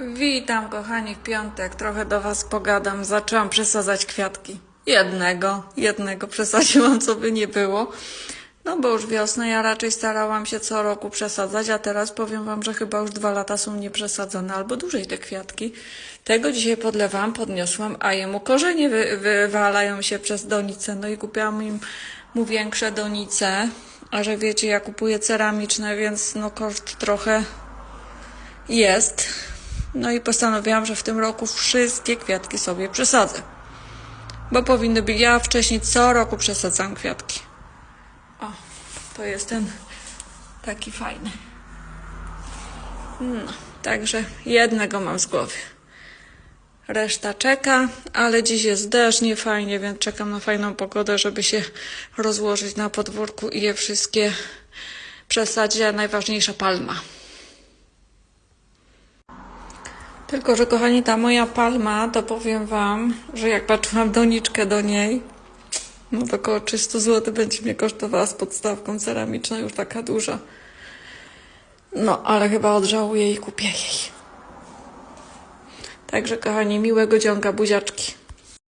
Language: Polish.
Witam, kochani, w piątek. Trochę do Was pogadam. Zaczęłam przesadzać kwiatki. Jednego, jednego przesadziłam, co by nie było. No bo już wiosna, ja raczej starałam się co roku przesadzać, a teraz powiem Wam, że chyba już dwa lata są nieprzesadzone, albo dłużej te kwiatki. Tego dzisiaj podlewałam, podniosłam, a jemu korzenie wy, wywalają się przez donicę. No i kupiłam im mu większe donice, a że wiecie, ja kupuję ceramiczne, więc no koszt trochę jest. No i postanowiłam, że w tym roku wszystkie kwiatki sobie przesadzę. Bo powinny być, ja wcześniej co roku przesadzam kwiatki. O, to jest ten taki fajny. No, także jednego mam z głowy. Reszta czeka, ale dziś jest deszcz, nie fajnie, więc czekam na fajną pogodę, żeby się rozłożyć na podwórku i je wszystkie przesadzić, najważniejsza palma. Tylko, że kochani, ta moja palma, to powiem wam, że jak patrzyłam doniczkę do niej, no to około 300 zł będzie mnie kosztowała z podstawką ceramiczną, już taka duża. No, ale chyba odżałuję i kupię jej. Także, kochani, miłego dzionka, buziaczki.